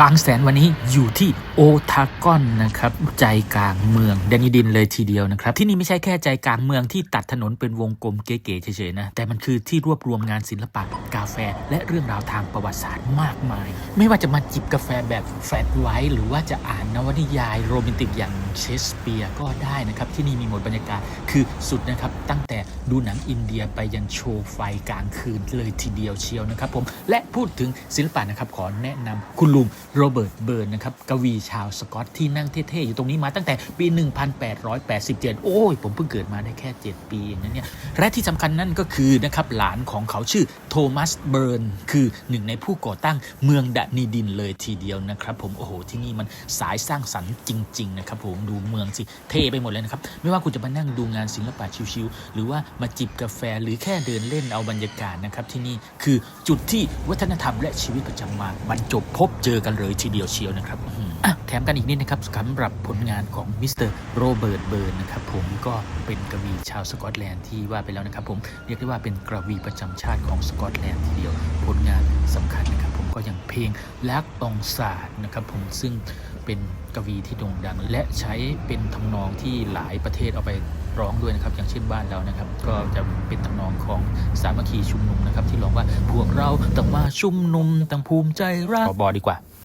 บางแสนวันนี้อยู่ที่โอทากอนนะครับใจกลางเมืองแดนิดินเลยทีเดียวนะครับ ที่นี่ไม่ใช่แค่ใจกลางเมืองที่ตัดถนนเป็นวงกลมเก๋ๆเฉยๆนะ แต่มันคือที่รวบรวมงานศิลปะกาแฟ และเรื่องราวทางประวัติศาสตร์มากมาย ไม่ว่าจะมาจิบกาแฟแบบแฟลตไวท์หรือว่าจะอ่านนวนิยายโรแมนติกอย่างเชสเปียร์ก็ได้นะครับ ที่นี่มีหมดบรรยากาศคือสุดนะครับ ตั้งแต่ดูหนังอินเดียไปยันโชว์ไฟกลางคืนเลยทีเดียวเชียวนะครับผมและพูดถึงศิลปะนะครับขอแนะนำคุณลุงโรเบิร์ตเบิร์นนะครับกวีชาวสกอตที่นั่งเท่ๆอยู่ตรงนี้มาตั้งแต่ปี 1887 โอ้ย ผมเพิ่งเกิดมาได้แค่ 7 ปีเองนะเนี่ยและที่สำคัญนั่นก็คือนะครับหลานของเขาชื่อโทมัสเบิร์นคือหนึ่งในผู้ก่อตั้งเมืองดะนีดินเลยทีเดียวนะครับผมโอ้โหที่นี่มันสายสร้างสรรค์จริง ๆ นะครับผมดูเมืองสิเท่ไปหมดเลยนะครับ ไม่ว่าคุณจะมานั่งดูงานศิลปะชิวๆหรือว่ามาจิบกาแฟหรือแค่เดินเล่นเอาบรรยากาศนะครับที่นี่คือจุดที่วัฒนธรรมและชีวิตประจำวันบรรจบพบเจอกันเลยทีเดียวเชียวนะครับอื้อหืออะแถมกันอีกนิดนะครับสำหรับผลงานของมิสเตอร์โรเบิร์ตเบิร์นนะครับผมก็เป็นกวีชาวสกอตแลนด์ที่ว่าไปแล้วนะครับผมเรียกได้ว่าเป็นกวีประจำชาติของสกอตแลนด์ทีเดียวผลงานสำคัญนะครับผมก็อย่างเพลงลักตองศาสตร์นะครับผมซึ่งเป็นกวีที่โด่งดัง และใช้เป็นทำนองที่หลายประเทศเอาไปร้องด้วยนะครับ อย่างเช่นบ้านเรานะครับ ก็จะเป็นทำนองของสามัคคีชุมนุมนะครับ ที่ร้องว่าพวกเราต้องมาชุมนุมต้องภูมิใจรักบอดีกว่า